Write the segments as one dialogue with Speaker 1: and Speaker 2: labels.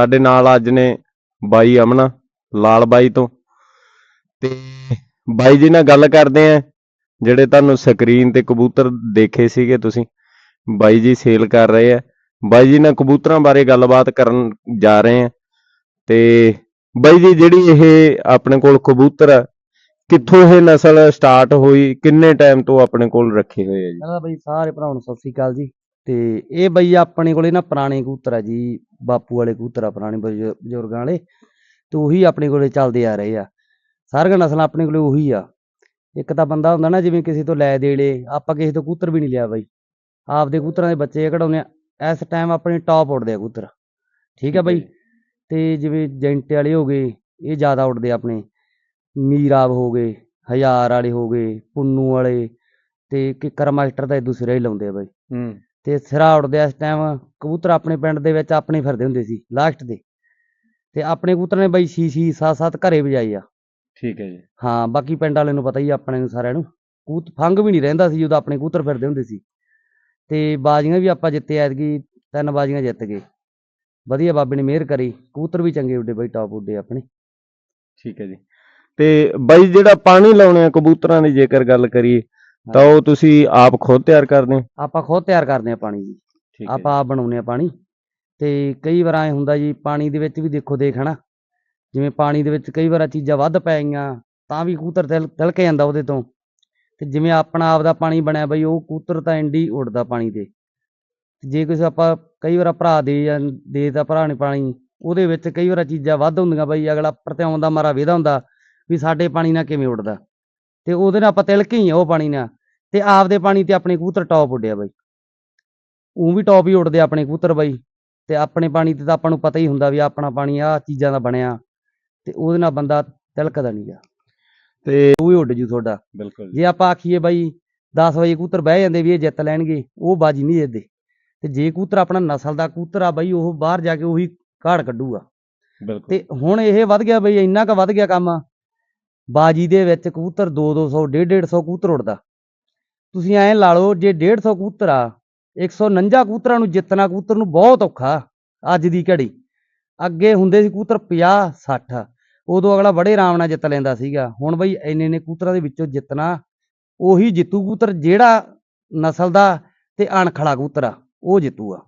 Speaker 1: ਸਾਡੇ ਨਾਲ ਅੱਜ ਨੇ ਬਾਈ ਅਮਨਾ, ਲਾਲ ਬਾਈ ਤੋਂ। ਤੇ ਬਾਈ ਜੀ ਨਾਲ ਗੱਲ ਕਰਦੇ ਆ, ਜਿਹੜੇ ਤੁਹਾਨੂੰ ਸਕਰੀਨ ਤੇ ਕਬੂਤਰ ਦੇਖੇ ਸੀਗੇ ਤੁਸੀਂ। ਬਾਈ ਜੀ ਸੇਲ ਕਰ ਰਹੇ ਆ। ਬਾਈ ਜੀ ਨਾਲ ਕਬੂਤਰਾਂ ਬਾਰੇ ਗੱਲਬਾਤ ਕਰਨ ਜਾ ਰਹੇ ਆ। ਤੇ ਬਾਈ ਜੀ, ਜਿਹੜੀ ਇਹ ਆਪਣੇ ਕੋਲ ਕਬੂਤਰ ਆ, ਕਿੱਥੋਂ ਇਹ ਨਸਲ ਸਟਾਰਟ ਹੋਈ, ਕਿੰਨੇ ਟਾਈਮ ਤੋਂ ਆਪਣੇ ਕੋਲ ਰੱਖੇ ਹੋਏ ਆ ਜੀ?
Speaker 2: ਪਹਿਲਾਂ ਬਈ, ਸਾਰੇ ਭਰਾਵਾਂ ਨੂੰ ਸਤਿ ਸ੍ਰੀ ਅਕਾਲ ਜੀ। ਤੇ ਇਹ ਬਈ ਆਪਣੇ ਕੋਲੇ ਨਾ ਪੁਰਾਣੇ ਕਬੂਤਰ ਆ ਜੀ ਬਾਪੂ ਵਾਲੇ ਕਬੂਤਰ ਆ ਪੁਰਾਣੇ ਬਜ਼ੁ- ਬਜ਼ੁਰਗਾਂ ਵਾਲੇ ਤੇ ਉਹੀ ਆਪਣੇ ਕੋਲੇ ਚੱਲਦੇ ਆ ਰਹੇ ਆ। ਸਾਰੀਆਂ ਨਸਲਾਂ ਆਪਣੇ ਕੋਲੇ ਉਹੀ ਆ। ਇੱਕ ਤਾਂ ਬੰਦਾ ਹੁੰਦਾ ਨਾ ਜਿਵੇਂ ਕਿਸੇ ਤੋਂ ਲੈ ਦੇ ਲੇ ਆਪਾਂ ਕਿਸੇ ਤੋਂ ਕਬੂਤਰ ਵੀ ਨਹੀਂ ਲਿਆ ਬਈ। ਆਪਦੇ ਕਬੂਤਰਾਂ ਦੇ ਬੱਚੇ ਕਢਾਉਨੇ ਆ ਇਸ ਟਾਈਮ ਆਪਣੇ ਟੌਪ ਉੱਡਦੇ ਆ ਕਬੂਤਰ। ਠੀਕ ਆ ਬਈ? ਤੇ ਜਿਵੇਂ ਜੈਂਟ ਵਾਲੇ ਹੋ ਗਏ ਇਹ ਜ਼ਿਆਦਾ ਉੱਡਦੇ ਆ ਆਪਣੇ। ਮੀਰਾਬ ਹੋ ਗਏ ਹਜ਼ਾਰ ਵਾਲੇ ਹੋ ਗਏ ਪੁੰਨੂ ਵਾਲੇ ਤੇ ਕਿੱਕਰ ਮਾਸਟਰ ਤਾਂ ਇਦੂ ਸਿਰਾ ਹੀ ਲਾਉਂਦੇ ਆ ਬਾਈ।
Speaker 1: ਹੂੰ।
Speaker 2: ਤੇ ਸਿਰਾ ਉੱਡਦੇ ਆ ਇਸ ਟਾਈਮ ਕਬੂਤਰ ਆਪਣੇ ਪਿੰਡ ਦੇ ਵਿੱਚ ਆਪਣੇ ਫਿਰਦੇ ਹੁੰਦੇ ਸੀ ਲਾਸਟ ਦੇ। ਤੇ ਆਪਣੇ ਕਬੂਤਰ ਨੇ ਬਾਈ ਛੀ ਛੀ ਸੱਤ ਸੱਤ ਘਰੇ ਵਜਾਈ ਆ।
Speaker 1: ਠੀਕ ਹੈ ਜੀ।
Speaker 2: ਹਾਂ ਬਾਕੀ ਪਿੰਡ ਵਾਲਿਆਂ ਨੂੰ ਪਤਾ ਹੀ ਆ ਆਪਣੇ ਨੂੰ ਸਾਰਿਆਂ ਨੂੰ। ਕਬੂਤ ਫੰਗ ਵੀ ਨਹੀਂ ਰਹਿੰਦਾ ਸੀ ਜਦੋਂ ਆਪਣੇ ਕਬੂਤਰ ਫਿਰਦੇ ਹੁੰਦੇ ਸੀ। ਤੇ ਬਾਜ਼ੀਆਂ ਵੀ ਆਪਾਂ ਜਿੱਤੇ ਐਤਕੀ ਤਿੰਨ ਬਾਜ਼ੀਆਂ ਜਿੱਤ ਗਏ। ਵਧੀਆ ਬਾਬੇ ਨੇ ਮਿਹਰ ਕਰੀ ਕਬੂਤਰ ਵੀ ਚੰਗੇ ਉੱਡੇ ਬਾਈ ਟਾਪ ਉੱਡੇ ਆਪਣੇ।
Speaker 1: ਠੀਕ ਹੈ ਜੀ। ਤੇ ਬਾਈ ਜਿਹੜਾ ਪਾਣੀ ਲਾਉਣੇ ਆ ਕਬੂਤਰਾਂ ਦੀ ਜੇਕਰ ਗੱਲ ਕਰੀਏ ਤਾਂ ਉਹ ਤੁਸੀਂ ਆਪ ਖੁਦ ਤਿਆਰ ਕਰਦੇ ਹੋ?
Speaker 2: ਆਪਾਂ ਖੁਦ ਤਿਆਰ ਕਰਦੇ ਆ ਪਾਣੀ ਜੀ।
Speaker 1: ਠੀਕ
Speaker 2: ਆਪਾਂ ਆਪ ਬਣਾਉਂਦੇ ਆ ਪਾਣੀ। ਤੇ ਕਈ ਵਾਰ ਐ ਹੁੰਦਾ ਜੀ ਪਾਣੀ ਦੇ ਵਿੱਚ ਵੀ ਦੇਖੋ ਦੇਖ ਹਨਾ। ਜਿਵੇਂ ਪਾਣੀ ਦੇ ਵਿੱਚ ਕਈ ਵਾਰ ਚੀਜ਼ਾਂ ਵੱਧ ਪੈ ਗਈਆਂ ਤਾਂ ਵੀ ਕਬੂਤਰ ਤਿਲ ਤਿਲਕ ਜਾਂਦਾ ਉਹਦੇ ਤੋਂ। ਤੇ ਜਿਵੇਂ ਆਪਣਾ ਆਪ ਦਾ ਪਾਣੀ ਬਣਿਆ ਬਈ ਉਹ ਕਬੂਤਰ ਤਾਂ ਇੰਡੀ ਉੱਡਦਾ ਪਾਣੀ ਤੇ। ਤੇ ਜੇ ਕਿਸੇ ਆਪਾਂ ਕਈ ਵਾਰ ਭਰਾ ਦੇ ਜਾਂ ਦੇ ਤਾਂ ਭਰਾ ਨੇ ਪਾਣੀ ਉਹਦੇ ਵਿੱਚ ਕਈ ਵਾਰ ਚੀਜ਼ਾਂ ਵੱਧ ਹੁੰਦੀਆਂ ਬਈ ਅਗਲਾ ਪ੍ਰਤਿਆਉਣ ਦਾ ਮਾਰਾ ਵੇਦਾ ਹੁੰਦਾ ਵੀ ਸਾਡੇ ਪਾਣੀ ਨਾਲ ਕਿਵੇਂ ਉੱਡਦਾ। ਤੇ ਉਹਦੇ ਨਾਲ ਆਪਾਂ ਤਿਲਕ ਹੀ ਆ ਉਹ ਪਾਣੀ ਨਾਲ ਤੇ ਆਪਦੇ ਪਾਣੀ ਤੇ ਆਪਣੇ ਕਬੂਤਰ ਟੌਪ ਉੱਡਿਆ ਬਈ। ਉਹ ਵੀ ਟੌਪ ਹੀ ਉੱਡਦੇ ਆ ਆਪਣੇ ਕਬੂਤਰ ਬਾਈ ਤੇ ਆਪਣੇ ਪਾਣੀ ਤੇ ਤਾਂ ਆਪਾਂ ਨੂੰ ਪਤਾ ਹੀ ਹੁੰਦਾ ਵੀ ਆਪਣਾ ਪਾਣੀ ਆਹ ਚੀਜ਼ਾਂ ਦਾ ਬਣਿਆ ਤੇ ਉਹਦੇ ਨਾਲ ਬੰਦਾ ਤਿਲਕਦਾ ਨਹੀਂ ਗਾ
Speaker 1: ਤੇ
Speaker 2: ਉਹ ਹੀ ਉੱਡ ਜੂ ਤੁਹਾਡਾ।
Speaker 1: ਬਿਲਕੁਲ
Speaker 2: ਜੇ। ਆਪਾਂ ਆਖੀਏ ਬਾਈ 10 ਵਜੇ ਕਬੂਤਰ ਬਹਿ ਜਾਂਦੇ ਵੀ ਇਹ ਜਿੱਤ ਲੈਣਗੇ ਉਹ ਬਾਜੀ ਨਹੀਂ ਜਿੱਤਦੇ ਤੇ ਜੇ ਕਬੂਤਰ ਆਪਣਾ ਨਸਲ ਦਾ ਕਬੂਤਰ ਆ ਬਾਈ ਉਹ ਬਾਹਰ ਜਾ ਕੇ ਉਹੀ ਘਾੜ ਕੱਢੂਗਾ।
Speaker 1: ਬਿਲਕੁਲ।
Speaker 2: ਤੇ ਹੁਣ ਇਹ ਵੱਧ ਗਿਆ ਬਈ ਇੰਨਾ ਕੁ ਵੱਧ ਗਿਆ ਕੰਮ। ਬਾਜੀ ਦੇ ਵਿੱਚ ਕਬੂਤਰ 2 200 150 150 ਕਬੂਤਰ ਉੱਡਦਾ। ਤੁਸੀਂ ਐਂ ਲਾ ਲਓ, ਜੇ 150 ਕਬੂਤਰ ਆ 149 ਕਬੂਤਰਾਂ ਨੂੰ ਜਿੱਤਣਾ ਕਬੂਤਰ ਨੂੰ ਬਹੁਤ ਔਖਾ ਅੱਜ ਦੀ ਘੜੀ। ਅੱਗੇ ਹੁੰਦੇ ਸੀ ਕਬੂਤਰ 50 60 ਉਦੋਂ ਅਗਲਾ ਬੜੇ ਆਰਾਮ ਨਾਲ ਜਿੱਤ ਲੈਂਦਾ ਸੀਗਾ। ਹੁਣ ਬਈ ਇੰਨੇ ਨੇ ਕਬੂਤਰਾਂ ਦੇ ਵਿੱਚੋਂ ਜਿੱਤਣਾ, ਉਹੀ ਜਿੱਤੂ ਕਬੂਤਰ ਜਿਹੜਾ ਨਸਲ ਦਾ ਤੇ ਅਣਖੜਾ ਕਬੂਤਰ ਆ, ਉਹ ਜਿੱਤੂਗਾ।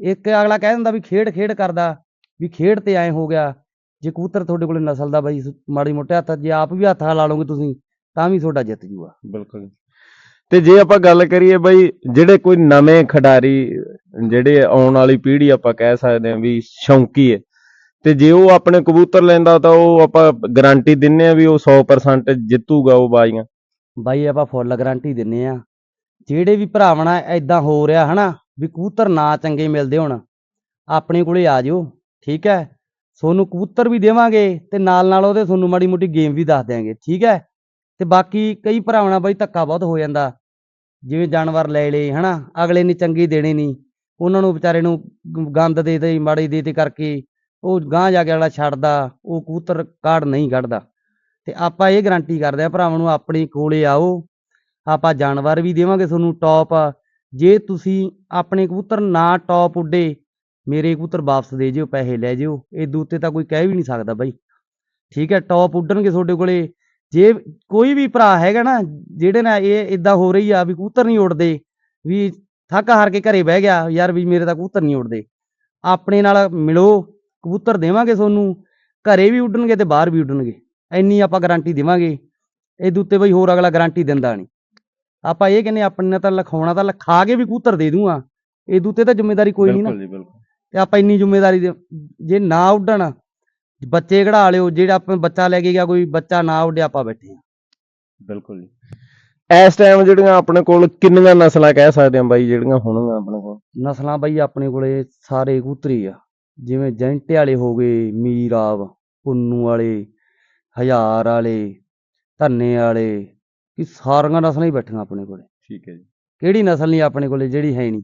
Speaker 2: ਇੱਕ ਅਗਲਾ ਕਹਿ ਦਿੰਦਾ ਵੀ ਖੇਡ ਖੇਡ ਕਰਦਾ, ਵੀ ਖੇਡ ਤੇ ਐ ਹੋ ਗਿਆ। ਜੇ ਕਬੂਤਰ ਤੁਹਾਡੇ ਕੋਲੇ ਨਸਲ ਦਾ ਬਾਈ ਮਾੜੀ ਮੋਟੇ ਹੱਥ ਜੇ ਆਪ ਵੀ ਹੱਥ ਲਾ ਲਓਗੇ ਤੁਸੀਂ ਤਾਂ ਵੀ ਤੁਹਾਡਾ ਜਿੱਤ ਜੂਗਾ।
Speaker 1: ਬਿਲਕੁਲ ਤੇ ਜੇ ਆਪਾਂ ਗੱਲ ਕਰੀਏ ਬਈ ਜਿਹੜੇ ਕੋਈ ਨਵੇਂ ਖਿਡਾਰੀ ਜਿਹੜੇ ਆਉਣ ਵਾਲੀ ਪੀੜ੍ਹੀ ਆਪਾਂ ਕਹਿ ਸਕਦੇ ਹਾਂ ਵੀ ਸ਼ੌਂਕੀ ਹੈ ਤੇ ਜੇ ਉਹ ਆਪਣੇ ਕਬੂਤਰ ਲੈਂਦਾ ਤਾਂ ਉਹ ਆਪਾਂ ਗਾਰੰਟੀ ਦਿੰਨੇ ਆ ਵੀ ਉਹ 100% ਜਿੱਤੂਗਾ ਉਹ ਬਾਜ਼ੀਆਂ।
Speaker 2: ਬਾਈ ਆਪਾਂ ਫੁੱਲ ਗਾਰੰਟੀ ਦਿੰਨੇ ਆ। ਜਿਹੜੇ ਵੀ ਭਰਾਵਾਂ ਨਾਲ ਐਦਾਂ ਹੋ ਰਿਹਾ ਹਨਾ ਵੀ ਕਬੂਤਰ ਨਾ ਚੰਗੇ ਮਿਲਦੇ ਹੁਣ ਆਪਣੇ ਕੋਲੇ ਆ ਜਿਓ ਠੀਕ ਹੈ? ਤੁਹਾਨੂੰ ਕਬੂਤਰ ਵੀ ਦੇਵਾਂਗੇ ਤੇ ਨਾਲ ਨਾਲ ਉਹਦੇ ਤੁਹਾਨੂੰ ਮਾੜੀ ਮੋਟੀ ਗੇਮ ਵੀ ਦੱਸ ਦਿਆਂਗੇ, ਠੀਕ ਹੈ? ਤੇ ਬਾਕੀ ਕਈ ਭਰਾਵਾਂ ਬਾਈ ਧੱਕਾ ਬਹੁਤ ਹੋ ਜਾਂਦਾ। ਜਿਵੇਂ ਜਾਨਵਰ ਲੈ ਲਏ, ਹਨਾ? ਅਗਲੇ ਨੇ ਚੰਗੀ ਦੇਣੇ ਨਹੀਂ। ਉਹਨਾਂ ਨੂੰ ਵਿਚਾਰੇ ਨੂੰ ਗੰਦ ਦੇ ਦੇ, ਮਾੜੀ ਦੇ ਦੇ ਕਰਕੇ ਉਹ ਗਾਂਹ ਜਾ ਕੇ ਵਾਲਾ ਛੱਡਦਾ, ਉਹ ਕਬੂਤਰ ਕਾੜ ਨਹੀਂ ਕੱਢਦਾ। ਤੇ ਆਪਾਂ ਇਹ ਗਾਰੰਟੀ ਕਰਦੇ ਆ ਭਰਾਵਾਂ ਨੂੰ, ਆਪਣੇ ਕੋਲੇ ਆਓ। ਆਪਾਂ ਜਾਨਵਰ ਵੀ ਦੇਵਾਂਗੇ ਤੁਹਾਨੂੰ ਟੌਪ ਜੇ ਤੁਸੀਂ ਆਪਣੇ ਕਬੂਤਰ ਨਾ ਟੌਪ ਉੱਡੇ ਮੇਰੇ ਕਬੂਤਰ ਵਾਪਸ ਦੇ ਜਿਓ, ਪੈਸੇ ਲੈ ਜਿਓ। ਇਹ ਦੂਤੇ ਤਾਂ ਕੋਈ ਕਹਿ ਵੀ ਨਹੀਂ ਸਕਦਾ ਬਾਈ। ਠੀਕ ਹੈ, ਟੌਪ ਉੱਡਣਗੇ ਤੁਹਾਡੇ ਕੋਲੇ। ਜੇ ਕੋਈ ਵੀ ਭਰਾ ਹੈਗਾ ਨਾ, ਜਿਹੜੇ ਨਾ ਇਹ ਇਦਾਂ ਹੋ ਰਹੀ ਆ ਵੀ ਕਬੂਤਰ ਨਹੀਂ ਉੱਡਦੇ, ਵੀ ਥੱਕ ਹਾਰ ਕੇ ਘਰੇ ਬਹਿ ਗਿਆ, ਯਾਰ ਵੀ ਮੇਰੇ ਤਾਂ ਕਬੂਤਰ ਨਹੀਂ ਉੱਡਦੇ। ਆਪਣੇ ਨਾਲ ਮਿਲੋ, ਕਬੂਤਰ ਦੇਵਾਂਗੇ ਤੁਹਾਨੂੰ। ਘਰੇ ਵੀ ਉੱਡਣਗੇ ਤੇ ਬਾਹਰ ਵੀ ਉੱਡਣਗੇ। ਇੰਨੀ ਆਪਾਂ ਗਾਰੰਟੀ ਦੇਵਾਂਗੇ। ਇਹ ਦੂਤੇ ਬਈ ਹੋਰ ਅਗਲਾ ਗਾਰੰਟੀ ਦਿੰਦਾ ਨਹੀਂ। ਆਪਾਂ ਇਹ ਕਹਿੰਦੇ ਆਪਣੇ ਨਾਲ ਤਾਂ ਲਿਖਾਉਣਾ ਤਾਂ ਲਿਖਾ ਕੇ ਵੀ ਕਬੂਤਰ ਦੇ ਦੂੰਗਾ। ਇਹ ਦੂਤੇ ਤਾਂ ਜ਼ਿੰਮੇਵਾਰੀ ਕੋਈ ਨਹੀਂ ਨਾ। ਤੇ ਆਪਾਂ ਇੰਨੀ ਜ਼ਿੰਮੇਵਾਰੀ ਦੇ ਜੇ ਨਾ ਉੱਡਣ ਬੱਚੇ ਕਢਾ ਲਿਓ ਜਿਹੜਾ ਆਪਾਂ ਬੱਚਾ ਲੈ ਕੇ ਗਿਆ ਕੋਈ ਬੱਚਾ ਨਾ ਉੱਡਿਆ ਆਪਾਂ ਬੈਠੇ ਆ
Speaker 1: ਬਿਲਕੁਲ ਜੀ। ਇਸ ਟਾਈਮ ਜਿਹੜੀਆਂ ਆਪਣੇ ਕੋਲ ਕਿੰਨੀਆਂ ਨਸਲਾਂ ਕਹਿ ਸਕਦੇ ਹਾਂ ਬਾਈ ਜਿਹੜੀਆਂ ਹੋਣਗੀਆਂ ਆਪਣੇ ਕੋਲ?
Speaker 2: ਨਸਲਾਂ ਬਈ ਆਪਣੇ ਕੋਲੇ ਸਾਰੇ ਕਬੂਤਰੀ ਆ। ਜਿਵੇਂ ਜੈਂਟੇ ਵਾਲੇ ਹੋ ਗਏ ਮੀਰਾਬ ਪੁੰਨੂ ਵਾਲੇ ਹਜ਼ਾਰ ਵਾਲੇ ਧੰਨੇ ਵਾਲੇ ਇਹ ਸਾਰੀਆਂ ਨਸਲਾਂ ਹੀ ਬੈਠੀਆਂ ਆਪਣੇ ਕੋਲੇ।
Speaker 1: ਠੀਕ ਹੈ ਜੀ।
Speaker 2: ਕਿਹੜੀ ਨਸਲ ਨਹੀਂ ਆਪਣੇ ਕੋਲੇ ਜਿਹੜੀ ਹੈ ਨਹੀਂ।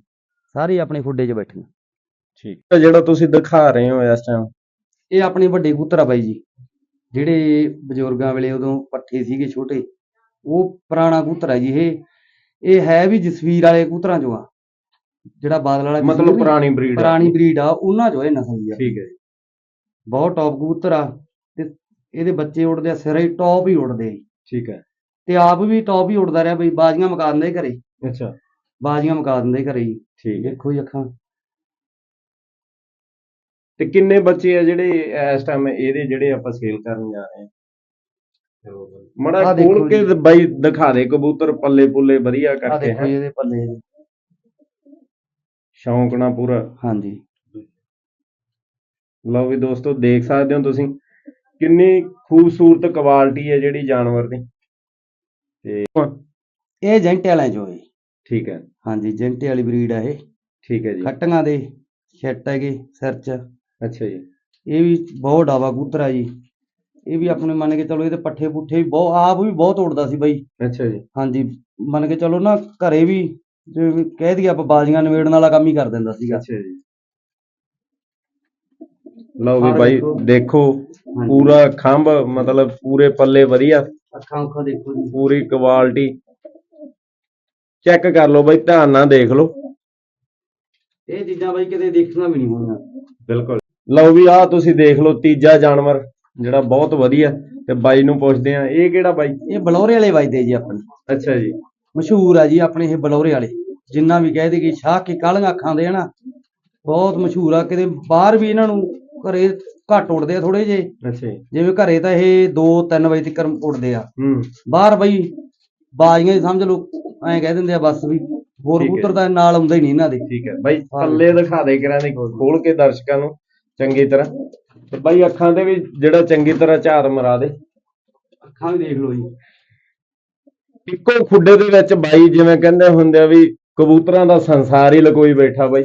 Speaker 2: ਸਾਰੀ ਆਪਣੇ ਖੁੱਡੇ 'ਚ ਬੈਠੀਆਂ।
Speaker 1: ਠੀਕ। ਜਿਹੜਾ ਤੁਸੀਂ ਦਿਖਾ ਰਹੇ ਹੋ ਇਸ ਟਾਈਮ
Speaker 2: ਇਹ ਆਪਣੇ ਵੱਡੇ ਕਬੂਤਰ ਆ ਬਾਈ ਜੀ। ਜਿਹੜੇ ਬਜ਼ੁਰਗਾਂ ਵੇਲੇ ਉਦੋਂ ਪੱਠੇ ਸੀਗੇ ਛੋਟੇ ਉਹ ਪੁਰਾਣਾ ਕਬੂਤਰ ਹੈ ਜੀ ਇਹ। ਇਹ ਹੈ ਵੀ ਜਸਵੀਰ ਵਾਲੇ ਕਬੂਤਰਾਂ ਚੋਂ ਆ। ਜਿਹੜਾ ਬਾਦਲ ਵਾਲਾ ਜਸਵੀਰ
Speaker 1: ਮਤਲਬ
Speaker 2: ਨੀ,
Speaker 1: ਪੁਰਾਣੀ ਬਰੀਡ
Speaker 2: ਪੁਰਾਣੀ ਬਰੀਡ ਆ ਉਹਨਾਂ ਚੋਂ ਇਹ ਨਸਲ ਦੀ ਆ।
Speaker 1: ਠੀਕ ਹੈ ਜੀ।
Speaker 2: ਬਹੁਤ ਟੌਪ ਕਬੂਤਰ ਆ ਤੇ ਇਹਦੇ ਬੱਚੇ ਉੱਡਦੇ ਆ ਸਿਰੇ ਹੀ ਟੌਪ ਹੀ ਉੱਡਦੇ ਆ
Speaker 1: ਠੀਕ ਹੈ।
Speaker 2: ਤੇ ਆਪ ਵੀ ਟੌਪ ਹੀ ਉੱਡਦਾ ਰਿਹਾ ਬਈ ਬਾਜ਼ੀਆਂ ਮੁਕਾ ਦਿੰਦੇ ਘਰੇ।
Speaker 1: ਅੱਛਾ।
Speaker 2: ਬਾਜ਼ੀਆਂ ਮੁਕਾ ਦਿੰਦੇ ਘਰੇ ਹੀ
Speaker 1: ਠੀਕ ਹੈ।
Speaker 2: ਦੇਖੋ ਜੀ ਅੱਖਾਂ।
Speaker 1: ਤੇ ਕਿੰਨੇ ਬੱਚੇ ਆ ਜਿਹੜੇ ਇਸ ਟਾਈਮ ਇਹਦੇ ਜਿਹੜੇ ਆਪਾਂ ਸੇਲ ਕਰਨ ਜਾ ਰਹੇ ਮੜਾ
Speaker 2: ਦੇਖੋ
Speaker 1: ਖੋਲ ਕੇ
Speaker 2: ਜੀ।
Speaker 1: ਬਾਈ ਦਿਖਾ ਦੇ ਕਬੂਤਰ ਪੱਲੇ ਪੁੱਲੇ ਵਧੀਆ
Speaker 2: ਆ
Speaker 1: ਕਰਕੇ
Speaker 2: ਦੇਖੋ
Speaker 1: ਹੈ।
Speaker 2: ਜੀ ਇਹਦੇ ਪੱਲੇ ਜੀ।
Speaker 1: ਸ਼ੌਂਕ ਨਾਲ ਪੂਰਾ।
Speaker 2: ਹਾਂਜੀ।
Speaker 1: ਲਓ ਵੀ ਦੋਸਤੋ ਦੇਖ ਸਕਦੇ ਹੋ ਤੁਸੀਂ ਕਿੰਨੀ ਖੂਬਸੂਰਤ ਕੁਆਲਿਟੀ ਹੈ ਜਿਹੜੀ ਜਾਨਵਰ ਦੀ। ਤੇ
Speaker 2: ਇਹ ਜੈਂਟੇ ਵਾਲਿਆਂ ਚੋਂ ਹੈ
Speaker 1: ਠੀਕ ਹੈ।
Speaker 2: ਹਾਂਜੀ ਜੈਂਟੇ ਵਾਲੀ ਬਰੀਡ ਆ ਇਹ।
Speaker 1: ਠੀਕ ਹੈ ਜੀ।
Speaker 2: ਖੱਟੀਆਂ ਦੇ ਛਿੱਟ ਹੈਗੇ ਸਿਰ 'ਚ।
Speaker 1: ਅੱਛਾ ਜੀ।
Speaker 2: ਇਹ ਵੀ ਬਹੁਤ ਡਾਵਾ ਕਬੂਤਰ ਆ ਜੀ। ਇਹ ਵੀ ਆਪਣੇ ਮੰਨ ਕੇ ਚਲੋ ਇਹਦੇ ਪੱਠੇ ਪੁੱਠੇ ਵੀ ਬਹੁਤ ਆਪ ਵੀ ਬਹੁਤ ਉੜਦਾ ਸੀ ਬਾਈ।
Speaker 1: ਅੱਛਾ ਜੀ।
Speaker 2: ਹਾਂਜੀ। ਮੰਨ ਕੇ ਚਲੋ ਨਾ ਘਰੇ ਵੀ ਜਿਵੇਂ ਕਹਿ ਦਈਏ ਆਪਾਂ ਬਾਜ਼ੀਆਂ ਨਿਬੇੜਨ ਵਾਲਾ ਕੰਮ ਹੀ ਕਰ ਦਿੰਦਾ ਸੀਗਾ।
Speaker 1: ਅੱਛਾ ਜੀ। ਲਓ ਵੀ ਬਾਈ
Speaker 2: ਦੇਖੋ।
Speaker 1: ਪੂਰਾ ਖੰਭ ਮਤਲਬ ਪੂਰੇ ਪੱਲੇ ਵਧੀਆ।
Speaker 2: ਅੱਖਾਂ ਉੱਖਾਂ ਦੇਖੋ ਜੀ।
Speaker 1: ਪੂਰੀ ਕੁਆਲਿਟੀ ਚੈੱਕ ਕਰ ਲਓ ਬਾਈ ਧਿਆਨ ਨਾਲ ਦੇਖ ਲਓ।
Speaker 2: ਇਹ ਚੀਜ਼ਾਂ ਬਾਈ ਕਿਤੇ ਦੇਖਣਾ ਵੀ ਨਹੀਂ ਹੋਣੀਆਂ
Speaker 1: ਬਿਲਕੁਲ। ਲਓ ਵੀ ਆਹ ਤੁਸੀਂ ਦੇਖ ਲਓ ਤੀਜਾ ਜਾਨਵਰ ਜਿਹੜਾ ਬਹੁਤ ਵਧੀਆ ਤੇ ਬਾਈ ਨੂੰ ਪੁੱਛਦੇ ਆ ਇਹ ਕਿਹੜਾ ਬਾਈ?
Speaker 2: ਇਹ ਬਲੌਰੇ ਵਾਲੇ ਵੱਜਦੇ ਜੀ ਆਪਣੇ।
Speaker 1: ਅੱਛਾ ਜੀ।
Speaker 2: ਮਸ਼ਹੂਰ ਆ ਜੀ ਆਪਣੇ ਇਹ ਬਲੌਰੇ ਵਾਲੇ। ਜਿੰਨਾ ਵੀ ਕਹਿ ਦੇਗੀ ਸ਼ਾਹ ਕੀ ਕਾਲੀਆਂ ਅੱਖਾਂ ਦੇ ਹਨਾ ਬਹੁਤ ਮਸ਼ਹੂਰ ਆ। ਕਿਤੇ ਬਾਹਰ ਵੀ ਇਹਨਾਂ ਨੂੰ ਘਰੇ ਘੱਟ ਉੱਡਦੇ ਆ ਥੋੜੇ ਜੇ
Speaker 1: ਅੱਛਾ
Speaker 2: ਜਿਵੇਂ ਘਰੇ ਤਾਂ ਇਹ 2-3 ਵਜੇ ਤੱਕ ਉੱਡਦੇ ਆ।
Speaker 1: ਹੂੰ।
Speaker 2: ਬਾਹਰ ਬਈ ਬਾਜ਼ੀਆਂ ਸਮਝ ਲਓ ਐਂ ਕਹਿ ਦਿੰਦੇ ਆ ਬਸ ਵੀ। ਹੋਰ। ਕਬੂਤਰ ਤਾਂ ਨਾਲ ਆਉਂਦਾ ਹੀ ਨਹੀਂ ਇਹਨਾਂ ਦੇ।
Speaker 1: ਠੀਕ ਹੈ। ਬਾਈ ਪੱਲੇ ਦਿਖਾ ਦੇ ਕਰਾਂ ਦੇ ਖੋਲ ਕੇ ਦਰਸ਼ਕਾਂ ਨੂੰ। ਚੰਗੀ ਤਰ੍ਹਾਂ। ਤੇ ਬਾਈ ਅੱਖਾਂ ਤੇ ਵੀ ਜਿਹੜਾ ਚੰਗੀ ਤਰ੍ਹਾਂ ਝਾਤ ਮਰਾ ਦੇ।
Speaker 2: ਅੱਖਾਂ ਵੀ ਦੇਖ ਲਓ ਜੀ।
Speaker 1: ਇੱਕੋ ਖੁੱਡੇ ਦੇ ਵਿੱਚ ਬਾਈ ਜਿਵੇਂ ਕਹਿੰਦੇ ਹੁੰਦੇ ਆ ਵੀ ਕਬੂਤਰਾਂ ਦਾ ਸੰਸਾਰ ਹੀ ਲਕੋਈ ਬੈਠਾ ਬਾਈ।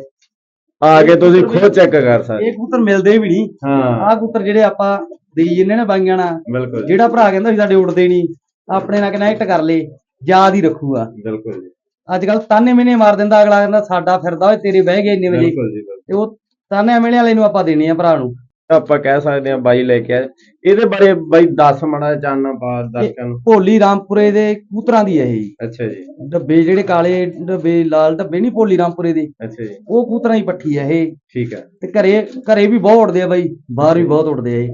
Speaker 1: ਆ ਕੇ ਤੁਸੀਂ ਖੁਦ ਚੈੱਕ ਕਰ ਸਕਦੇ।
Speaker 2: ਇਹ ਕਬੂਤਰ ਮਿਲਦੇ ਵੀ ਨਹੀਂ।
Speaker 1: ਹਾਂ।
Speaker 2: ਆਹ ਕਬੂਤਰ ਜਿਹੜੇ ਆਪਾਂ ਦੇਈ ਜੰਨੇ ਨਾ ਬਾਈਆਂ ਨਾਲ ਜਿਹੜਾ ਭਰਾ ਕਹਿੰਦਾ ਸੀ ਸਾਡੇ ਉੱਡਦੇ ਨਹੀਂ ਆਪਣੇ ਨਾਲ ਕਨੈਕਟ ਕਰ ਲੇ ਯਾਦ ਹੀ ਰੱਖੂਗਾ।
Speaker 1: ਬਿਲਕੁਲ ਜੀ।
Speaker 2: ਅੱਜ ਕੱਲ ਤਾਨੇ ਮਿਹਨੇ ਮਾਰ ਦਿੰਦਾ ਅਗਲਾ ਕਹਿੰਦਾ ਸਾਡਾ ਫਿਰਦਾ ਓਏ ਤੇਰੇ ਬਹਿ ਗਏ ਇੰਨੇ ਵਜੇ।
Speaker 1: ਬਿਲਕੁਲ ਜੀ
Speaker 2: ਤੇ ਉਹ ਤਾਨੇ ਮਿਹਣੇ ਵਾਲੇ ਨੂੰ ਆਪਾਂ ਦੇਣੇ ਆ ਭਰਾ ਨੂੰ।
Speaker 1: ਆਪਾਂ ਕਹਿ ਸਕਦੇ ਆ ਬਾਈ ਲੈ ਕੇ ਆਏ ਇਹਦੇ ਬਾਰੇ ਬਾਈ 10 ਮੜਾ ਚਾਨਣਾ ਪਾ ਦਰਸ਼ਕਾਂ ਨੂੰ।
Speaker 2: ਭੋਲੀ ਰਾਮਪੁਰੇ ਦੇ ਕਬੂਤਰਾਂ ਦੀ ਹੈ ਇਹ।
Speaker 1: ਅੱਛਾ ਜੀ।
Speaker 2: ਡੱਬੇ ਜਿਹੜੇ ਕਾਲੇ ਡੱਬੇ ਲਾਲ ਡੱਬੇ ਨਹੀਂ ਭੋਲੀ ਰਾਮਪੁਰੇ ਦੇ।
Speaker 1: ਅੱਛਾ ਜੀ।
Speaker 2: ਉਹ ਕਬੂਤਰਾਂ ਦੀ ਪੱਠੀ ਆ ਇਹ।
Speaker 1: ਠੀਕ ਹੈ
Speaker 2: ਤੇ ਘਰੇ ਘਰੇ ਵੀ ਬਹੁਤ ਉੱਡਦੇ ਆ ਬਾਈ। ਬਾਹਰ ਵੀ ਬਹੁਤ ਉੱਡਦੇ ਆ ਇਹ।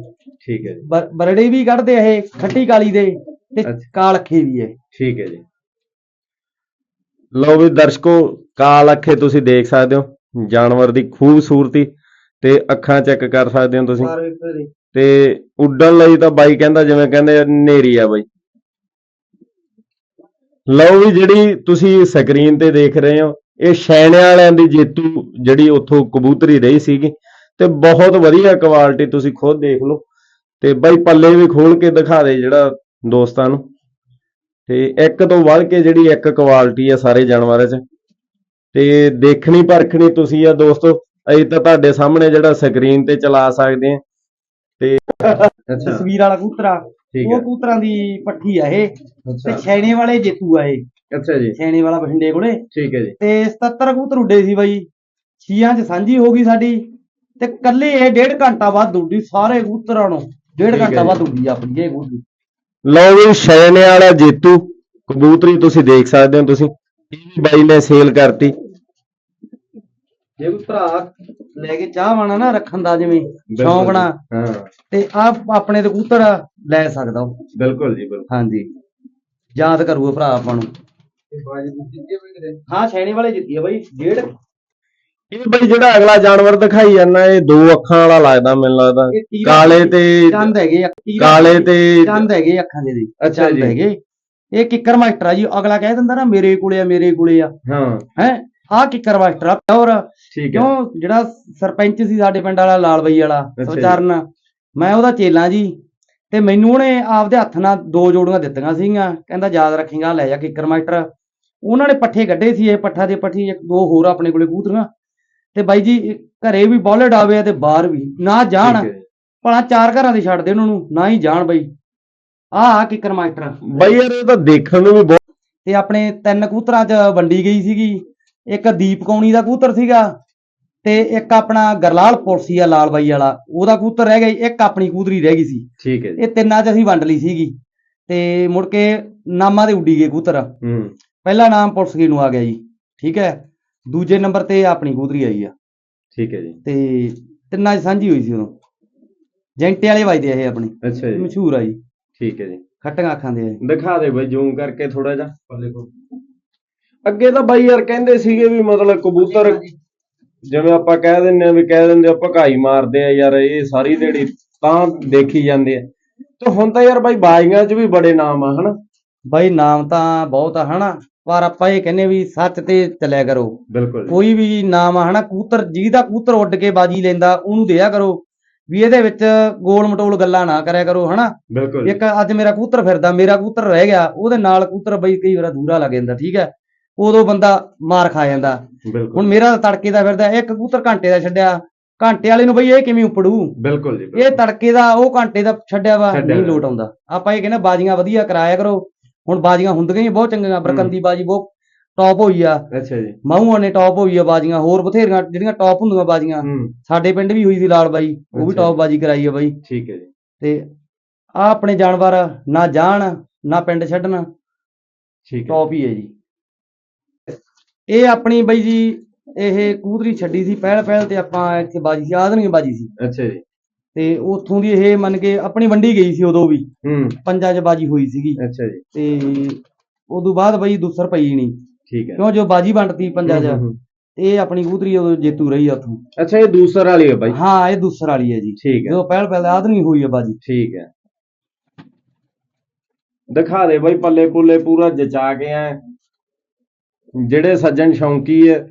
Speaker 1: ਠੀਕ ਹੈ ਜੀ।
Speaker 2: ਬਰੜੇ ਵੀ ਕੱਢਦੇ ਆ ਇਹ ਖੱਟੀ ਕਾਲੀ ਦੇ ਤੇ। ਕਾਲ ਅੱਖੇ ਵੀ ਹੈ
Speaker 1: ਠੀਕ ਹੈ ਜੀ। ਲਓ ਵੀ ਦਰਸ਼ਕੋ ਕਾਲ ਅੱਖੇ ਤੁਸੀਂ ਦੇਖ ਸਕਦੇ ਹੋ। ਜਾਨਵਰ ਦੀ ਖੂਬਸੂਰਤੀ ਤੇ ਅੱਖਾਂ ਚੈੱਕ ਕਰ ਸਕਦੇ ਹੋ ਤੁਸੀਂ। ਤੇ ਉੱਡਣ ਲਈ ਤਾਂ ਬਾਈ ਕਹਿੰਦਾ ਜਿਵੇਂ ਕਹਿੰਦੇ ਨੇਰੀ ਆ ਬਾਈ। ਲਓ ਵੀ ਜਿਹੜੀ ਤੁਸੀਂ ਸਕਰੀਨ ਤੇ ਦੇਖ ਰਹੇ ਹੋ ਇਹ ਸ਼ੈਣਿਆਂ ਵਾਲਿਆਂ ਦੀ ਜੇਤੂ ਜਿਹੜੀ ਉੱਥੋਂ ਕਬੂਤਰੀ ਰਹੀ ਸੀਗੀ। ਤੇ ਬਹੁਤ ਵਧੀਆ ਕੁਆਲਿਟੀ ਤੁਸੀਂ ਖੁਦ ਦੇਖ ਲਓ। ਤੇ ਬਾਈ ਪੱਲੇ ਵੀ ਖੋਲ ਕੇ ਦਿਖਾ ਦੇ ਜਿਹੜਾ ਦੋਸਤਾਂ ਨੂੰ। ਤੇ ਇੱਕ ਤੋਂ ਵੱਧ ਕੇ ਜਿਹੜੀ ਇੱਕ ਕੁਆਲਿਟੀ ਆ ਸਾਰੇ ਜਾਨਵਰਾਂ 'ਚ। ਤੇ ਦੇਖਣੀ ਪਰਖਣੀ ਤੁਸੀਂ ਆ ਦੋਸਤੋ ਅਸੀਂ ਤਾਂ ਤੁਹਾਡੇ ਸਾਹਮਣੇ ਜਿਹੜਾ ਸਕਰੀਨ ਤੇ ਚਲਾ ਸਕਦੇ ਆ ਤੇ ਅੱਛਾ।
Speaker 2: ਤਸਵੀਰ ਵਾਲਾ ਕਬੂਤਰਾ
Speaker 1: ਠੀਕ
Speaker 2: ਉਹ
Speaker 1: ਹੈ।
Speaker 2: ਕਬੂਤਰਾਂ ਦੀ ਪੱਠੀ ਆ ਇਹ। ਤੇ
Speaker 1: ਅੱਛਾ
Speaker 2: ਛੈਣੇ ਵਾਲੇ ਜੇਤੂ ਆ ਇਹ।
Speaker 1: ਅੱਛਾ ਜੀ।
Speaker 2: ਛੈਣੇ ਵਾਲਾ ਬਠਿੰਡੇ ਕੋਲੇ।
Speaker 1: ਠੀਕ ਹੈ ਜੀ।
Speaker 2: ਤੇ 77 ਕਬੂਤਰ ਉੱਡੇ ਸੀ ਬਾਈ। ਛੀਆਂ 'ਚ ਸਾਂਝੀ ਹੋ ਗਈ ਸਾਡੀ। ਤੇ ਕੱਲੇ ਇਹ ਡੇਢ ਘੰਟਾ ਬਾਅਦ ਉੱਡੀ ਸਾਰੇ ਕਬੂਤਰਾਂ ਨੂੰ। ਡੇਢ
Speaker 1: ਹੈ
Speaker 2: ਘੰਟਾ
Speaker 1: ਜੀ।
Speaker 2: ਬਾਅਦ ਉੱਡੀ ਆਪਣੀ ਇਹ ਕਬੂਤਰੀ
Speaker 1: ਲਓ ਵੀ ਸ਼ੈਨੇ ਵਾਲਾ ਜੇਤੂ ਕਬੂਤਰੀ ਤੁਸੀਂ ਦੇਖ ਸਕਦੇ ਹੋ ਤੁਸੀਂ। ਇਹ ਵੀ ਬਾਈ ਨੇ ਸੇਲ ਕਰਤੀ।
Speaker 2: ਜੇ ਕੋਈ ਭਰਾ ਲੈ ਕੇ ਚਾਹ ਵਾਣਾ ਨਾ ਰੱਖਣ ਦਾ ਜਿਵੇਂ ਸ਼ੌਂਕ ਨਾਲ
Speaker 1: ਹਾਂ।
Speaker 2: ਤੇ ਆ ਆਪਣੇ ਤੇ ਕਬੂਤਰ ਲੈ ਸਕਦਾ ਉਹ।
Speaker 1: ਬਿਲਕੁਲ ਜੀ ਬਿਲਕੁਲ।
Speaker 2: ਹਾਂਜੀ। ਯਾਦ ਕਰੂਗਾ ਭਰਾ ਆਪਾਂ ਨੂੰ। ਹਾਂ ਛੈਣੇ ਵਾਲੇ ਜਿੱਤੀ ਆ ਬਾਈ ਡੇਢ।
Speaker 1: ਇਹ ਬਾਈ ਜਿਹੜਾ ਅਗਲਾ ਜਾਨਵਰ ਦਿਖਾਈ ਜਾਂਦਾ ਇਹ ਦੋ ਅੱਖਾਂ ਵਾਲਾ ਲੱਗਦਾ ਮੈਨੂੰ ਲੱਗਦਾ। ਕਾਲੇ ਤੇ
Speaker 2: ਚੰਦ ਹੈਗੇ
Speaker 1: ਕਾਲੇ ਤੇ
Speaker 2: ਚੰਦ ਹੈਗੇ ਅੱਖਾਂ ਦੇ ਦੇ
Speaker 1: ਅੱਛਾ ਜੀ।
Speaker 2: ਹੈਗੇ। ਇਹ ਕਿੱਕਰ ਮਾਸਟਰ ਆ ਜੀ ਅਗਲਾ ਕਹਿ ਦਿੰਦਾ ਨਾ ਮੇਰੇ ਕੋਲੇ ਆ ਮੇਰੇ ਕੋਲੇ ਆ।
Speaker 1: ਹਾਂ।
Speaker 2: ਹੈ? ਆਹ ਕਿੱਕਰ ਮਾਸਟਰ ਆ?
Speaker 1: ਠੀਕ ਹੈ।
Speaker 2: ਕਿਉਂ? ਜਿਹੜਾ ਸਰਪੰਚ ਸੀ ਸਾਡੇ ਪਿੰਡ ਵਾਲਾ ਲਾਲ ਬਈ ਵਾਲਾ
Speaker 1: ਜੀ।
Speaker 2: ਸਵਚਰਨ ਮੈਂ ਉਹਦਾ ਚੇਲਾ ਜੀ। ਤੇ ਮੈਨੂੰ ਉਹਨੇ ਆਪਦੇ ਹੱਥ ਨਾਲ ਦੋ ਜੋੜੀਆਂ ਦਿੱਤੀਆਂ ਸੀਗੀਆਂ। ਕਹਿੰਦਾ ਯਾਦ ਰੱਖੇਗਾ ਲੈ ਜਾ ਕਿੱਕਰ ਮਾਸਟਰ। ਉਹਨਾਂ ਨੇ ਪੱਠੇ ਕੱਢੇ ਸੀ ਇਹ ਪੱਠਾ ਦੇ ਪੱਠੀ ਇੱਕ ਦੋ ਹੋਰ ਆਪਣੇ ਕੋਲੇ ਕਬੂਤਰੀਆਂ। ਤੇ ਬਾਈ ਜੀ ਘਰੇ ਵੀ ਬੌਲਡ ਆਵੇ ਤੇ ਬਾਹਰ ਵੀ ਨਾ ਜਾਣ।
Speaker 1: ਠੀਕ ਹੈ।
Speaker 2: ਭਲਾ ਚਾਰ ਘਰਾਂ ਦੇ ਛੱਡ ਦੇ ਉਹਨਾਂ ਨੂੰ ਨਾ ਹੀ ਜਾਣ ਬਈ। ਆਹ ਆ ਕਿੱਕਰ ਮਾਸਟਰ।
Speaker 1: ਬਾਈ ਯਾਰ ਇਹ ਤਾਂ ਦੇਖਣ ਨੂੰ ਵੀ ਬਹੁਤ
Speaker 2: ਤੇ ਆਪਣੇ ਤਿੰਨ ਕਬੂਤਰਾਂ 'ਚ ਵੰਡੀ ਗਈ ਸੀਗੀ। ਇੱਕ ਦੀਪ ਕੌਣੀ ਦਾ ਕਬੂਤਰ ਸੀਗਾ ਤੇ ਇੱਕ ਆਪਣਾ ਗਰਲਾਲ ਪੁਰਸੀ ਆ ਲਾਲ ਬਾਈ ਵਾਲਾ ਉਹਦਾ ਕਬੂਤਰ ਰਹਿ ਗਿਆ ਇੱਕ ਆਪਣੀ ਕਬੂਤਰੀ ਰਹਿ ਗਈ ਸੀ।
Speaker 1: ਠੀਕ ਹੈ ਜੀ।
Speaker 2: ਇਹ ਤਿੰਨਾਂ 'ਚ ਅਸੀਂ ਵੰਡ ਲਈ ਸੀਗੀ ਤੇ ਮੁੜ ਕੇ ਨਾਮਾਂ ਦੇ ਉੱਡੀ ਗਏ ਕਬੂਤਰ।
Speaker 1: ਹੂੰ।
Speaker 2: ਪਹਿਲਾ ਨਾਮ ਪੁਰਸਗੀ ਨੂੰ ਆ ਗਿਆ ਜੀ ਠੀਕ ਹੈ। ਦੂਜੇ ਨੰਬਰ ਤੇ ਆਪਣੀ ਕਬੂਤਰੀ ਆਈ ਆ।
Speaker 1: ਠੀਕ ਹੈ ਜੀ।
Speaker 2: ਤੇ ਤਿੰਨਾਂ 'ਚ ਸਾਂਝੀ ਹੋਈ ਸੀ ਉਦੋਂ ਜੈਂਟੇ ਵਾਲੇ ਵੱਜਦੇ ਆ ਇਹ ਆਪਣੇ।
Speaker 1: ਅੱਛਾ ਜੀ।
Speaker 2: ਮਸ਼ਹੂਰ ਆ ਜੀ।
Speaker 1: ਠੀਕ ਹੈ ਜੀ।
Speaker 2: ਖੱਟੀਆਂ ਅੱਖਾਂ ਦੇ ਆ।
Speaker 1: ਦਿਖਾ ਦੇ ਬਾਈ ਜ਼ੂਮ ਕਰਕੇ ਥੋੜਾ ਜਿਹਾ। ਅੱਗੇ ਤਾਂ ਬਾਈ ਯਾਰ ਕਹਿੰਦੇ ਸੀਗੇ ਵੀ ਮਤਲਬ ਕਬੂਤਰ ਜਿਵੇਂ ਆਪਾਂ ਕਹਿ ਦਿੰਨੇ ਆ ਵੀ ਕਹਿ ਦਿੰਦੇ ਆ ਭਕਾਈ ਮਾਰਦੇ ਆ ਯਾਰ ਇਹ ਸਾਰੀ ਦਿਹਾੜੀ ਤਾਂ ਦੇਖੀ ਜਾਂਦੇ ਆ। ਤੇ ਹੁਣ ਤਾਂ ਯਾਰ ਬਾਈ ਬਾਜ਼ੀਆਂ 'ਚ ਵੀ ਬੜੇ ਨਾਮ ਆ ਹਨਾ?
Speaker 2: ਬਾਈ ਨਾਮ ਤਾਂ ਬਹੁਤ ਆ ਹਨਾ? ਪਰ ਆਪਾਂ ਇਹ ਕਹਿੰਨੇ ਵੀ ਸੱਚ ਤੇ ਚੱਲਿਆ ਕਰੋ।
Speaker 1: ਬਿਲਕੁਲ
Speaker 2: ਕੋਈ ਵੀ ਨਾਮ ਆ ਹਨਾ? ਕਬੂਤਰ ਜਿਹਦਾ ਕਬੂਤਰ ਉੱਡ ਕੇ ਬਾਜੀ ਲੈਂਦਾ ਉਹਨੂੰ ਦਿਆ ਕਰੋ। ਵੀ ਇਹਦੇ ਵਿੱਚ ਗੋਲ ਮਟੋਲ ਗੱਲਾਂ ਨਾ ਕਰਿਆ ਕਰੋ ਹਨਾ?
Speaker 1: ਬਿਲਕੁਲ
Speaker 2: ਇੱਕ ਅੱਜ ਮੇਰਾ ਕਬੂਤਰ ਫਿਰਦਾ ਮੇਰਾ ਕਬੂਤਰ ਰਹਿ ਗਿਆ ਉਹਦੇ ਨਾਲ ਕਬੂਤਰ ਬਈ ਕਈ ਵਾਰ ਅਧੂਰਾ ਲੱਗ ਜਾਂਦਾ ਠੀਕ ਹੈ? ਉਦੋਂ ਬੰਦਾ ਮਾਰ ਖਾ ਜਾਂਦਾ।
Speaker 1: ਬਿਲਕੁਲ।
Speaker 2: ਹੁਣ ਮੇਰਾ ਤੜਕੇ ਦਾ ਫਿਰਦਾ ਇੱਕ ਕਬੂਤਰ ਘੰਟੇ ਦਾ ਛੱਡਿਆ। ਘੰਟੇ ਵਾਲੇ ਨੂੰ ਬਈ ਇਹ ਕਿਵੇਂ ਉਪੜੂ?
Speaker 1: ਬਿਲਕੁਲ ਜੀ
Speaker 2: ਇਹ ਤੜਕੇ ਦਾ ਉਹ ਘੰਟੇ ਦਾ ਛੱਡਿਆ ਵਾ ਨਹੀਂ। ਲੋਟ ਆਉਂਦਾ। ਆਪਾਂ ਇਹ ਕਹਿੰਦੇ ਬਾਜੀਆਂ ਵਧੀਆ ਕਰਾਇਆ ਕਰੋ। ਹੁਣ ਬਾਜੀਆਂ ਹੁੰਦੀਆਂ ਹੀ ਬਹੁਤ ਚੰਗੀਆਂ ਬਰਕੰਦੀ ਬਾਜੀ ਬਹੁਤ ਟੌਪ ਹੋਈ ਆ।
Speaker 1: ਅੱਛਾ ਜੀ।
Speaker 2: ਮਾਹੂਆਂ ਨੇ ਟੌਪ ਹੋਈ ਆ ਬਾਜੀਆਂ ਹੋਰ ਬਥੇਰੀਆਂ ਜਿਹੜੀਆਂ ਟੌਪ ਹੁੰਦੀਆਂ ਬਾਜੀਆਂ। ਸਾਡੇ ਪਿੰਡ ਵੀ ਹੋਈ ਸੀ ਲਾਲ ਬਾਈ ਉਹ ਵੀ। ਟੌਪ ਬਾਜੀ ਕਰਾਈ ਆ ਬਾਈ।
Speaker 1: ਠੀਕ ਹੈ ਜੀ।
Speaker 2: ਤੇ ਆ ਆਪਣੇ ਜਾਨਵਰ ਨਾ ਜਾਣ ਨਾ ਪਿੰਡ ਛੱਡਣ
Speaker 1: ਠੀਕ ਹੈ।
Speaker 2: ਟੌਪ ਹੀ ਹੈ ਜੀ। ਇਹ ਆਪਣੀ ਬਾਈ ਜੀ ਇਹ ਕੂਦਰੀ ਛੱਡੀ ਸੀ ਪਹਿਲ ਪਹਿਲ ਤੇ ਆਪਾਂ ਇੱਥੇ ਬਾਜੀ ਸੀ ਆਦਨੀ ਬਾਜੀ ਸੀ।
Speaker 1: ਅੱਛਾ ਜੀ।
Speaker 2: ਤੇ ਉੱਥੋਂ ਦੀ ਇਹ ਮੰਨ ਕੇ ਆਪਣੀ ਵੰਡੀ ਗਈ ਸੀ ਉਦੋਂ ਵੀ।
Speaker 1: ਹੂੰ।
Speaker 2: ਪੰਜਾਂ 'ਚ ਬਾਜੀ ਹੋਈ ਸੀਗੀ।
Speaker 1: ਅੱਛਾ ਜੀ।
Speaker 2: ਤੇ ਉਦੋਂ ਬਾਅਦ ਬਈ ਦੂਸਰ ਪਈ ਨਹੀਂ।
Speaker 1: ਠੀਕ ਹੈ।
Speaker 2: ਕਿਉਂ ਜੋ ਬਾਜੀ ਵੰਡਤੀ ਪੰਜਾਂ 'ਚ
Speaker 1: ਹੂੰ, ਹੂੰ, ਹੂੰ।
Speaker 2: ਇਹ ਆਪਣੀ ਕੂਦਰੀ ਉਦੋਂ ਜੇਤੂ ਰਹੀ ਆ ਉੱਥੋਂ।
Speaker 1: ਅੱਛਾ ਇਹ ਦੂਸਰ ਵਾਲੀ ਹੈ ਬਾਈ।
Speaker 2: ਹਾਂ ਇਹ ਦੂਸਰ ਵਾਲੀ ਹੈ ਜੀ।
Speaker 1: ਠੀਕ ਹੈ।
Speaker 2: ਜਦੋਂ ਪਹਿਲ ਪਹਿਲ ਆਦਨੀ ਹੋਈ ਆ ਬਾਜੀ।
Speaker 1: ਠੀਕ ਹੈ। ਦਿਖਾ ਦੇ ਬਾਈ ਪੱਲੇ ਪੁੱਲੇ ਪੂਰਾ ਜਚਾ ਕੇ ਆ ਜਿਹੜੇ ਸੱਜਣ ਸ਼ੌਂਕੀ ਹੈ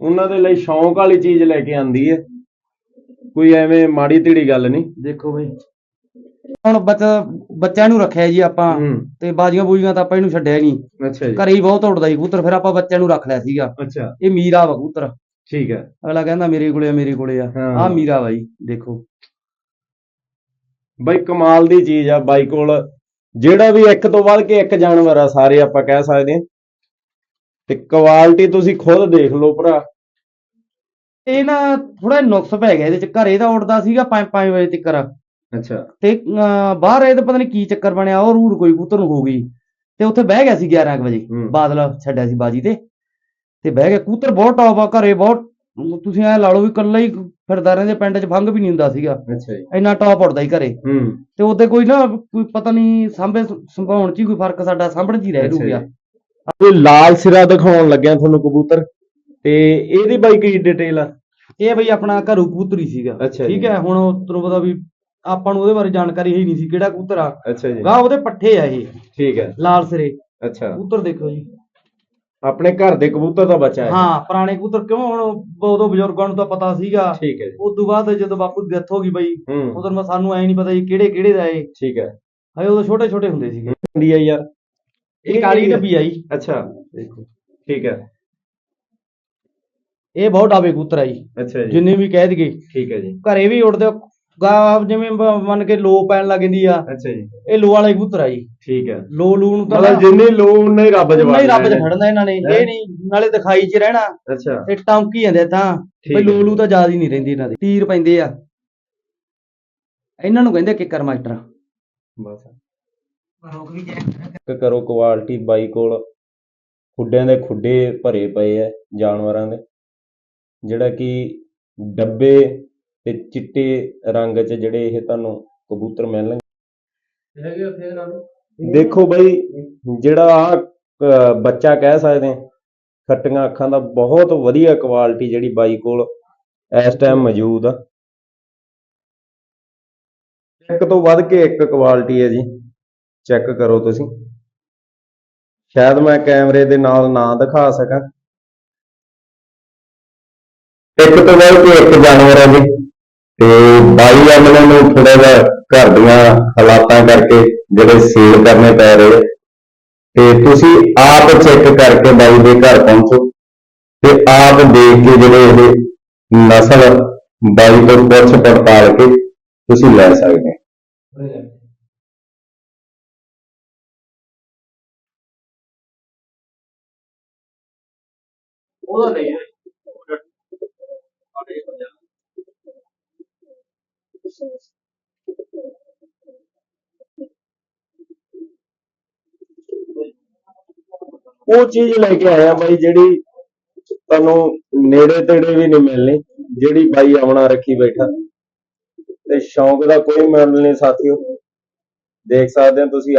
Speaker 1: ਉਹਨਾਂ ਦੇ ਲਈ ਸ਼ੌਂਕ ਵਾਲੀ ਚੀਜ਼ ਲੈ ਕੇ ਆਂਦੀ ਹੈ ਕੋਈ ਐਵੇਂ ਮਾੜੀ ਧੀੜੀ ਗੱਲ ਨਹੀਂ।
Speaker 2: ਦੇਖੋ ਬਈ ਹੁਣ ਬੱਚ ਬੱਚਿਆਂ ਨੂੰ ਰੱਖਿਆ ਜੀ ਆਪਾਂ
Speaker 1: ਹੂੰ।
Speaker 2: ਤੇ ਬਾਜੀਆਂ ਬੂਜੀਆਂ ਤਾਂ ਆਪਾਂ ਇਹਨੂੰ ਛੱਡਿਆ ਨਹੀਂ।
Speaker 1: ਅੱਛਾ ਜੀ।
Speaker 2: ਘਰੇ ਹੀ ਬਹੁਤ ਉੱਡਦਾ ਸੀ ਕਬੂਤਰ ਫਿਰ ਆਪਾਂ ਬੱਚਿਆਂ ਨੂੰ ਰੱਖ ਲਿਆ ਸੀਗਾ।
Speaker 1: ਅੱਛਾ।
Speaker 2: ਇਹ ਮੀਰਾ ਵਾ ਕਬੂਤਰ।
Speaker 1: ਠੀਕ ਹੈ
Speaker 2: ਅਗਲਾ ਕਹਿੰਦਾ ਮੇਰੇ ਕੋਲੇ ਆ ਮੇਰੇ ਕੋਲੇ ਆ।
Speaker 1: ਹਾਂ।
Speaker 2: ਆ ਮੀਰਾ ਵਾ ਜੀ ਦੇਖੋ।
Speaker 1: ਬਾਈ ਕਮਾਲ ਦੀ ਚੀਜ਼ ਆ ਬਾਈ ਕੋਲ ਜਿਹੜਾ ਵੀ ਇੱਕ ਤੋਂ ਵੱਧ ਕੇ ਇੱਕ ਜਾਨਵਰ ਆ ਸਾਰੇ ਆਪਾਂ ਕਹਿ ਸਕਦੇ ਹਾਂ। ਤੇ ਕੁਆਲਿਟੀ ਤੁਸੀਂ ਖੁਦ ਦੇਖ ਲਓ ਭਰਾ।
Speaker 2: ਇਹ ਨਾ ਥੋੜਾ ਨੁਕਸ ਪੈ ਗਿਆ ਇਹਦੇ ਚ। ਘਰੇ ਤਾਂ ਉੱਡਦਾ ਸੀਗਾ 5-5 ਵਜੇ ਤੱਕ
Speaker 1: ਅੱਛਾ।
Speaker 2: ਤੇ ਬਾਹਰ ਇਹਦੇ ਪਤਾ ਨਹੀਂ ਕੀ ਚੱਕਰ ਬਣਿਆ ਉਹ ਰੂਰ ਕੋਈ ਕਬੂਤਰ ਨੂੰ ਹੋ ਗਈ। ਤੇ ਉੱਥੇ ਬਹਿ ਗਿਆ ਸੀ 11 ਕੁ ਵਜੇ। ਬਾਦਲ ਛੱਡਿਆ ਸੀ ਬਾਜੀ ਤੇ। ਤੇ ਬਹਿ ਗਿਆ। ਕਬੂਤਰ ਬਹੁਤ ਟੌਪ ਆ ਘਰੇ ਬਹੁਤ ਤੁਸੀਂ ਐ ਲਾ ਲਓ ਵੀ ਇਕੱਲਾ ਹੀ ਫਿਰਦਾ ਰਹਿੰਦੇ ਪਿੰਡ 'ਚ ਫੰਗ ਵੀ ਨਹੀਂ ਹੁੰਦਾ ਸੀਗਾ।
Speaker 1: ਅੱਛਾ ਜੀ।
Speaker 2: ਇੰਨਾ ਟੌਪ ਉੱਡਦਾ ਹੀ ਘਰੇ।
Speaker 1: ਹੂੰ।
Speaker 2: ਤੇ ਉਹਦੇ ਕੋਈ ਨਾ ਕੋਈ ਪਤਾ ਨਹੀਂ ਸਾਂਭੇ ਸੰਭਾਉਣ 'ਚ ਹੀ ਕੋਈ ਫ਼ਰਕ ਸਾਡਾ ਸਾਂਭਣ 'ਚ ਹੀ ਰਹਿ
Speaker 1: ਅੱਛਾ
Speaker 2: ਰੂ ਗਿਆ
Speaker 1: ਜੀ। ਕੋਈ ਲਾਲ ਸਿਰਾ ਦਿਖਾਉਣ ਲੱਗਿਆ ਤੁਹਾਨੂੰ ਕਬੂਤਰ। ਤੇ ਇਹਦੀ ਬਾਈ ਕੀ ਡਿਟੇਲ ਆ?
Speaker 2: ਇਹ ਬਈ ਆਪਣਾ ਘਰੂ ਕਬੂਤਰ ਹੀ ਸੀਗਾ।
Speaker 1: ਅੱਛਾ ਜੀ।
Speaker 2: ਠੀਕ ਹੈ ਹੁਣ ਉਹ ਤੁਹਾਨੂੰ ਪਤਾ ਵੀ ਆਪਾਂ ਨੂੰ ਉਹਦੇ ਬਾਰੇ ਜਾਣਕਾਰੀ ਹੈ ਨਹੀਂ ਸੀ ਕਿਹੜਾ ਕਬੂਤਰ ਆ।
Speaker 1: ਅੱਛਾ ਜੀ।
Speaker 2: ਗਾ ਉਹਦੇ ਪੱਠੇ ਆ ਇਹ।
Speaker 1: ਠੀਕ ਹੈ।
Speaker 2: ਲਾਲ ਸਿਰੇ।
Speaker 1: ਅੱਛਾ।
Speaker 2: ਕਬੂਤਰ ਦੇਖੋ ਜੀ।
Speaker 1: ਆਪਣੇ ਘਰ ਦੇ ਕਬੂਤਰ ਦਾ ਬੱਚਾ ਹੈ।
Speaker 2: ਹਾਂ ਪੁਰਾਣੇ ਕਬੂਤਰ ਕਿਉਂ? ਹੁਣ ਉਦੋਂ ਬਜ਼ੁਰਗਾਂ ਨੂੰ ਤਾਂ ਪਤਾ ਸੀਗਾ।
Speaker 1: ਠੀਕ ਹੈ ਜੀ।
Speaker 2: ਉਸ ਤੋਂ ਬਾਅਦ ਜਦੋਂ ਬਾਪੂ ਦੀ ਡੈਥ ਹੋ ਗਈ ਬਈ
Speaker 1: ਹੂੰ।
Speaker 2: ਉਦੋਂ ਮੈਂ ਸਾਨੂੰ ਐ ਨਹੀਂ ਪਤਾ ਜੀ ਕਿਹੜੇ ਕਿਹੜੇ ਦਾ ਇਹ।
Speaker 1: ਠੀਕ ਹੈ।
Speaker 2: ਹਏ ਉਦੋਂ ਛੋਟੇ ਛੋਟੇ ਹੁੰਦੇ ਸੀਗੇ।
Speaker 1: ਹੁੰਦੀ ਯਾਰ
Speaker 2: ਇਹ ਕਾਲੀ ਡੱਬੀ ਆਈ
Speaker 1: ਅੱਛਾ
Speaker 2: ਦੇਖੋ
Speaker 1: ਠੀਕ ਹੈ।
Speaker 2: ਇਹ ਬਹੁਤ ਡਾਵੇ ਕਬੂਤਰ ਆਈ
Speaker 1: ਅੱਛਾ ਜੀ।
Speaker 2: ਜਿੰਨੇ ਵੀ ਕਹਿ ਦਈਏ।
Speaker 1: ਠੀਕ ਹੈ ਜੀ।
Speaker 2: ਘਰੇ ਵੀ ਉੱਡਦੇ ਗਾ ਜਿਵੇਂ ਬ- ਮੰਨ ਕੇ ਲੋ ਪੈਣ ਲੱਗ ਜਾਂਦੀ ਆ।
Speaker 1: ਅੱਛਾ ਜੀ।
Speaker 2: ਇਹ ਲੋ ਵਾਲੇ ਕਬੂਤਰ ਆਈ
Speaker 1: ਠੀਕ ਹੈ।
Speaker 2: ਲੋ ਲੂ ਨੂੰ ਤਾਂ
Speaker 1: ਮਤਲਬ ਜਿੰਨੀ ਲੋ ਉਨਾ ਹੀ ਰੱਬ ਜਵਾਬ
Speaker 2: ਨਹੀਂ ਰੱਬ ਚ ਖੜਨਾ ਇਹਨਾਂ ਨੇ।
Speaker 1: ਹੈਂ?
Speaker 2: ਇਹ ਨਹੀਂ ਨਾਲੇ ਦਿਖਾਈ 'ਚ ਰਹਿਣਾ।
Speaker 1: ਅੱਛਾ।
Speaker 2: ਤੇ ਟੌਂਕੀ ਜਾਂਦੇ ਤਾਂ।
Speaker 1: ਠੀਕ
Speaker 2: ਬਈ। ਲੋ ਲੂ ਤਾਂ ਯਾਦ ਹੀ ਨਹੀਂ ਰਹਿੰਦੀ ਇਹਨਾਂ ਦੀ। ਤੀਰ ਪੈਂਦੇ ਆ। ਇਹਨਾਂ ਨੂੰ ਕਹਿੰਦੇ ਕਿੱਕਰ ਮਾਸਟਰ।
Speaker 1: ਬਸ। ਚੈੱਕ ਕਰੋ ਕੁਆਲਿਟੀ ਬਾਈ ਕੋਲ ਖੁੱਡਿਆਂ ਦੇ ਖੁੱਡੇ ਭਰੇ ਪਏ ਐ ਜਾਨਵਰਾਂ ਦੇ ਜਿਹੜਾ ਕਿ ਡੱਬੇ ਤੇ ਚਿੱਟੇ ਰੰਗ 'ਚ ਜਿਹੜੇ ਇਹ ਤੁਹਾਨੂੰ ਕਬੂਤਰ ਮਿਲਣਗੇ। ਦੇਖੋ ਬਈ ਜਿਹੜਾ ਆ ਬੱਚਾ ਕਹਿ ਸਕਦੇ ਖੱਟੀਆਂ ਅੱਖਾਂ ਦਾ ਬਹੁਤ ਵਧੀਆ ਕੁਆਲਿਟੀ ਜਿਹੜੀ ਬਾਈ ਕੋਲ ਇਸ ਟਾਈਮ ਮੌਜੂਦ ਆ। ਇੱਕ ਤੋਂ ਵੱਧ ਕੇ ਇੱਕ ਕੁਆਲਿਟੀ ਹੈ ਜੀ। ਚੈੱਕ ਕਰੋ ਤੁਸੀਂ। ਸ਼ਾਇਦ ਮੈਂ ਕੈਮਰੇ ਦੇ ਨਾਲ ਨਾ ਦਿਖਾ ਸਕਾਂ। ਇੱਕ ਤੋਂ ਵੱਧ ਕੇ ਇੱਕ ਜਾਨਵਰ ਹੈ ਜੀ। ਤੇ ਬਾਈ ਅਮਲੇ ਨੂੰ ਥੋੜਾ ਜਿਹਾ ਘਰ ਦੀਆਂ ਹਾਲਾਤਾਂ ਕਰਕੇ ਜਿਹੜੇ ਸੇਲ ਕਰਨੇ ਪੈ ਰਹੇ ਤੇ ਤੁਸੀਂ ਆਪ ਚੈੱਕ ਕਰਕੇ ਬਾਈ ਦੇ ਘਰ ਪਹੁੰਚੋ। ਤੇ ਆਪ ਦੇਖ ਕੇ ਜਿਹੜੇ ਇਹ ਨਸਲ ਬਾਈ ਤੋਂ ਪੁੱਛ ਪੜਤਾਲ ਕੇ ਤੁਸੀਂ ਲੈ ਸਕਦੇ ਹੋ।
Speaker 2: ਉਹਦਾ ਨਹੀਂ
Speaker 1: ਉਹ ਚੀਜ਼ ਲੈ ਕੇ ਆਇਆ ਬਾਈ ਜਿਹੜੀ ਤੁਹਾਨੂੰ ਨੇੜੇ ਤੇੜੇ ਵੀ ਨਹੀਂ ਮਿਲਣੀ, ਜਿਹੜੀ ਬਾਈ ਆਉਣਾ ਰੱਖੀ ਬੈਠਾ। ਤੇ ਸ਼ੌਂਕ ਦਾ ਕੋਈ ਮੁੱਲ ਨਹੀਂ ਸਾਥੀਓ। ਦੇਖ ਸਕਦੇ ਹੋ ਤੁਸੀਂ